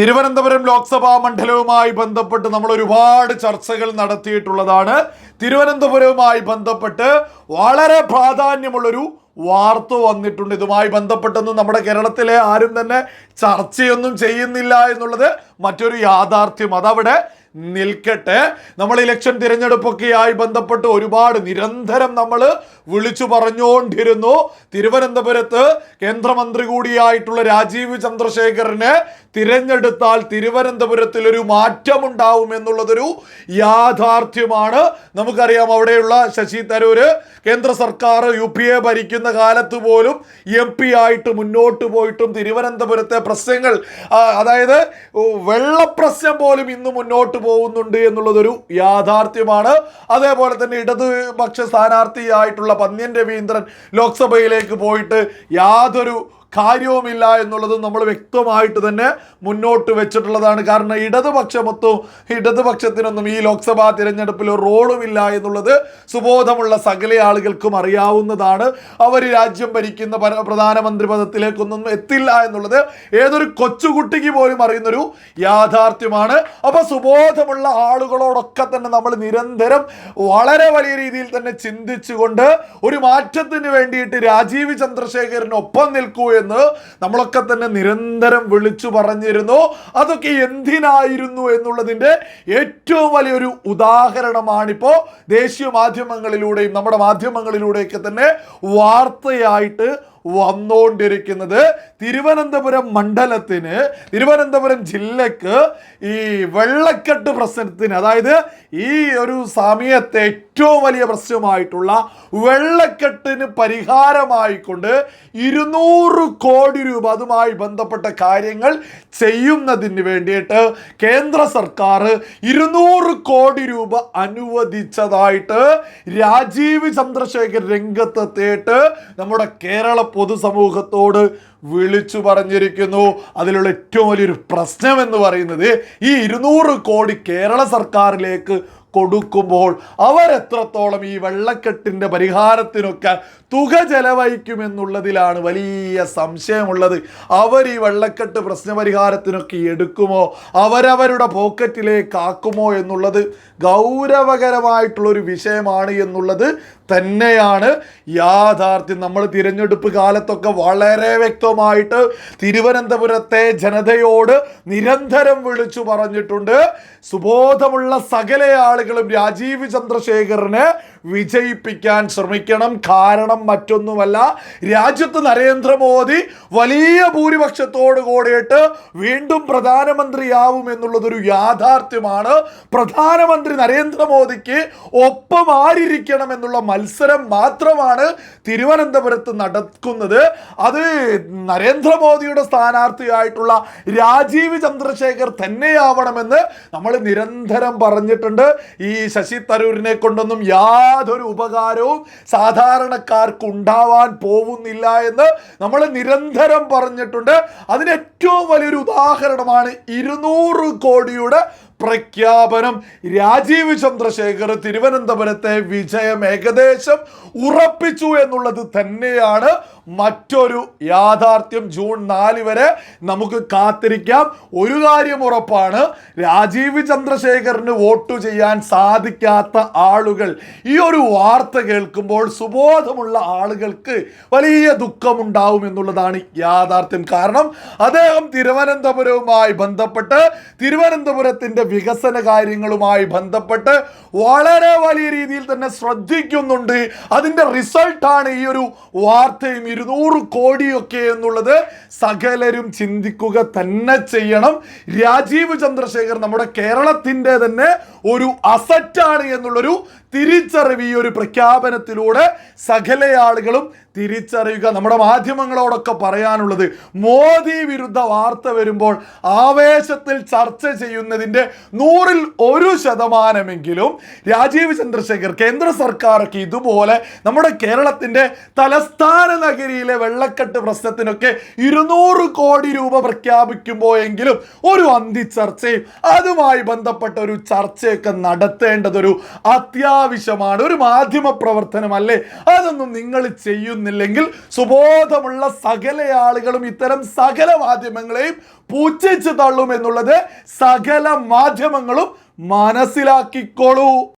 തിരുവനന്തപുരം ലോക്സഭാ മണ്ഡലവുമായി ബന്ധപ്പെട്ട് നമ്മൾ ഒരുപാട് ചർച്ചകൾ നടത്തിയിട്ടുള്ളതാണ്. തിരുവനന്തപുരവുമായി ബന്ധപ്പെട്ട് വളരെ പ്രാധാന്യമുള്ളൊരു വാർത്ത വന്നിട്ടുണ്ട്. ഇതുമായി ബന്ധപ്പെട്ടൊന്നും നമ്മുടെ കേരളത്തിലെ ആരും തന്നെ ചർച്ചയൊന്നും ചെയ്യുന്നില്ല എന്നുള്ളത് മറ്റൊരു യാഥാർത്ഥ്യം. അതവിടെ നിൽക്കട്ടെ. നമ്മൾ ഇലക്ഷൻ തിരഞ്ഞെടുപ്പൊക്കെയായി ബന്ധപ്പെട്ട് ഒരുപാട് നിരന്തരം നമ്മൾ വിളിച്ചു പറഞ്ഞുകൊണ്ടിരുന്നു. തിരുവനന്തപുരത്ത് കേന്ദ്രമന്ത്രി കൂടിയായിട്ടുള്ള രാജീവ് ചന്ദ്രശേഖറിനെ തിരഞ്ഞെടുത്താൽ തിരുവനന്തപുരത്തിൽ ഒരു മാറ്റമുണ്ടാവും എന്നുള്ളതൊരു യാഥാർത്ഥ്യമാണ്. നമുക്കറിയാം അവിടെയുള്ള ശശി തരൂര് കേന്ദ്ര സർക്കാർ യു ഭരിക്കുന്ന കാലത്ത് പോലും എം ആയിട്ട് മുന്നോട്ട് പോയിട്ടും തിരുവനന്തപുരത്തെ പ്രശ്നങ്ങൾ. അതായത് വെള്ളപ്രശ്നം പോലും ഇന്ന് മുന്നോട്ട് പോകുന്നുണ്ട് എന്നുള്ളതൊരു യാഥാർത്ഥ്യമാണ്. അതേപോലെ തന്നെ ഇടതുപക്ഷ സ്ഥാനാർത്ഥിയായിട്ടുള്ള പന്ന്യൻ രവീന്ദ്രൻ ലോക്സഭയിലേക്ക് പോയിട്ട് യാതൊരു കാര്യവുമില്ല എന്നുള്ളത് നമ്മൾ വ്യക്തമായിട്ട് തന്നെ മുന്നോട്ട് വെച്ചിട്ടുള്ളതാണ്. കാരണം ഇടതുപക്ഷമൊത്തും ഇടതുപക്ഷത്തിനൊന്നും ഈ ലോക്സഭാ തിരഞ്ഞെടുപ്പിൽ റോളുമില്ല എന്നുള്ളത് സുബോധമുള്ള സകല ആളുകൾക്കും അറിയാവുന്നതാണ്. അവർ രാജ്യം ഭരിക്കുന്ന പ്രധാനമന്ത്രി പദത്തിലേക്കൊന്നും എത്തില്ല എന്നുള്ളത് ഏതൊരു കൊച്ചുകുട്ടിക്ക് പോലും അറിയുന്നൊരു യാഥാർത്ഥ്യമാണ്. അപ്പോൾ സുബോധമുള്ള ആളുകളോടൊക്കെ തന്നെ നമ്മൾ നിരന്തരം വളരെ വലിയ രീതിയിൽ തന്നെ ചിന്തിച്ചുകൊണ്ട് ഒരു മാറ്റത്തിന് വേണ്ടിയിട്ട് രാജീവ് ചന്ദ്രശേഖരനൊപ്പം നിൽക്കൂ എന്ന് നമ്മളൊക്കെ തന്നെ നിരന്തരം വിളിച്ചു പറഞ്ഞിരുന്നു. അതൊക്കെ എന്തിനായിരുന്നു എന്നുള്ളതിന്റെ ഏറ്റവും വലിയൊരു ഉദാഹരണമാണിപ്പോൾ ദേശീയ മാധ്യമങ്ങളിലൂടെയും നമ്മുടെ മാധ്യമങ്ങളിലൂടെയൊക്കെ തന്നെ വാർത്തയായിട്ട് വന്നുകൊണ്ടിരിക്കുന്നത് തിരുവനന്തപുരം മണ്ഡലത്തിന് തിരുവനന്തപുരം ജില്ലക്ക് ഈ വെള്ളക്കെട്ട് പ്രശ്നത്തിന് അതായത് ഈ ഒരു സമയത്തെ ഏറ്റവും വലിയ പ്രശ്നമായിട്ടുള്ള വെള്ളക്കെട്ടിന് പരിഹാരമായിക്കൊണ്ട് ഇരുന്നൂറ് കോടി രൂപ അതുമായി ബന്ധപ്പെട്ട കാര്യങ്ങൾ ചെയ്യുന്നതിന് വേണ്ടിയിട്ട് കേന്ദ്ര സർക്കാർ ഇരുന്നൂറ് കോടി രൂപ അനുവദിച്ചതായിട്ട് രാജീവ് ചന്ദ്രശേഖർ രംഗത്തെത്തിയിട്ട് നമ്മുടെ കേരള പൊതുസമൂഹത്തോട് വിളിച്ചു പറഞ്ഞിരിക്കുന്നു. അതിലുള്ള ഏറ്റവും വലിയൊരു പ്രശ്നം എന്ന് പറയുന്നത് ഈ ഇരുന്നൂറ് കോടി കേരള സർക്കാരിലേക്ക് കൊടുക്കുമ്പോൾ അവരെത്രത്തോളം ഈ വെള്ളക്കെട്ടിന്റെ പരിഹാരത്തിനൊക്കെ തുക ചെലവഴിക്കുമെന്നുള്ളതിലാണ് വലിയ സംശയമുള്ളത്. അവർ ഈ വെള്ളക്കെട്ട് പ്രശ്നപരിഹാരത്തിനൊക്കെ എടുക്കുമോ? അവരവരുടെ പോക്കറ്റിലേക്ക് ആക്കുമോ എന്നുള്ളത് ഗൗരവകരമായിട്ടുള്ളൊരു വിഷയമാണ് എന്നുള്ളത് തന്നെയാണ്. യാഥാർത്ഥ്യം നമ്മൾ തിരഞ്ഞെടുപ്പ് കാലത്തൊക്കെ വളരെ വ്യക്തമായിട്ട് തിരുവനന്തപുരത്തെ ജനതയോട് നിരന്തരം വിളിച്ചു പറഞ്ഞിട്ടുണ്ട്. സുബോധമുള്ള സകല ആളുകളും രാജീവ് ചന്ദ്രശേഖറിനെ വിജയിപ്പിക്കാൻ ശ്രമിക്കണം. കാരണം മറ്റൊന്നുമല്ല രാജ്യത്ത് നരേന്ദ്രമോദി വലിയ ഭൂരിപക്ഷത്തോട് കൂടിയിട്ട് വീണ്ടും പ്രധാനമന്ത്രിയാവും എന്നുള്ളതൊരു യാഥാർത്ഥ്യമാണ്. പ്രധാനമന്ത്രി നരേന്ദ്രമോദിക്ക് ഒപ്പം ആരിരിക്കണം എന്നുള്ള മത്സരം മാത്രമാണ് തിരുവനന്തപുരത്ത് നടക്കുന്നത്. അത് നരേന്ദ്രമോദിയുടെ സ്ഥാനാർത്ഥിയായിട്ടുള്ള രാജീവ് ചന്ദ്രശേഖർ തന്നെയാവണമെന്ന് നമ്മൾ നിരന്തരം പറഞ്ഞിട്ടുണ്ട്. ഈ ശശി തരൂരിനെ കൊണ്ടൊന്നും യാതൊരു ഉപകാരവും സാധാരണക്കാർക്ക് ഉണ്ടാവാൻ പോകുന്നില്ല എന്ന് നമ്മൾ നിരന്തരം പറഞ്ഞിട്ടുണ്ട്. അതിന് ഏറ്റവും വലിയൊരു ഉദാഹരണമാണ് ഇരുന്നൂറ് കോടിയുടെ പ്രഖ്യാപനം. രാജീവ് ചന്ദ്രശേഖർ തിരുവനന്തപുരത്തെ വിജയം ഏകദേശം ഉറപ്പിച്ചു എന്നുള്ളത് തന്നെയാണ് മറ്റൊരു യാഥാർത്ഥ്യം. ജൂൺ നാല് വരെ നമുക്ക് കാത്തിരിക്കാം. ഒരു കാര്യം ഉറപ്പാണ് രാജീവ് ചന്ദ്രശേഖറിന് വോട്ട് ചെയ്യാൻ സാധിക്കാത്ത ആളുകൾ. ഈ ഒരു വാർത്ത കേൾക്കുമ്പോൾ സുബോധമുള്ള ആളുകൾക്ക് വലിയ ദുഃഖമുണ്ടാവും എന്നുള്ളതാണ് യാഥാർത്ഥ്യം. കാരണം അദ്ദേഹം തിരുവനന്തപുരവുമായി ബന്ധപ്പെട്ട് തിരുവനന്തപുരത്തിന്റെ വികസന കാര്യങ്ങളുമായി ബന്ധപ്പെട്ട് വളരെ വലിയ രീതിയിൽ തന്നെ ശ്രദ്ധിക്കുന്നുണ്ട്. അതിന്റെ റിസൾട്ടാണ് ഈ ഒരു വാർത്തയും ഇരുന്നൂറ് കോടിയൊക്കെ എന്നുള്ളത് സകലരും ചിന്തിക്കുക തന്നെ ചെയ്യണം. രാജീവ് ചന്ദ്രശേഖർ നമ്മുടെ കേരളത്തിന്റെ തന്നെ ഒരു അസറ്റാണ് എന്നുള്ളൊരു തിരിച്ചറിവ് ഈ ഒരു പ്രഖ്യാപനത്തിലൂടെ സകല ആളുകളും തിരിച്ചറിയുക. നമ്മുടെ മാധ്യമങ്ങളോടൊക്കെ പറയാനുള്ളത് മോദി വിരുദ്ധ വാർത്ത വരുമ്പോൾ ആവേശത്തിൽ ചർച്ച ചെയ്യുന്നതിന്റെ നൂറിൽ ഒരു ശതമാനമെങ്കിലും രാജീവ് ചന്ദ്രശേഖർ കേന്ദ്ര സർക്കാരൊക്കെ ഇതുപോലെ നമ്മുടെ കേരളത്തിന്റെ തലസ്ഥാന നഗരിയിലെ വെള്ളക്കെട്ട് പ്രശ്നത്തിനൊക്കെ ഇരുന്നൂറ് കോടി രൂപ പ്രഖ്യാപിക്കുമ്പോഴെങ്കിലും ഒരു അന്തി ചർച്ചയും അതുമായി ബന്ധപ്പെട്ട ഒരു ചർച്ചയൊക്കെ ചർച്ചയൊക്കെ നടത്തേണ്ടതൊരു അത്യാവശ്യമാണ് ഒരു മാധ്യമ പ്രവർത്തനമല്ലേ? അതൊന്നും നിങ്ങൾ ചെയ്യുന്നില്ലെങ്കിൽ സുബോധമുള്ള സകല ആളുകളും ഇത്തരം സകല മാധ്യമങ്ങളെയും പൂച്ഛിച്ച് തള്ളുമെന്നുള്ളത് സകല മാധ്യമങ്ങളും മനസ്സിലാക്കിക്കോളൂ.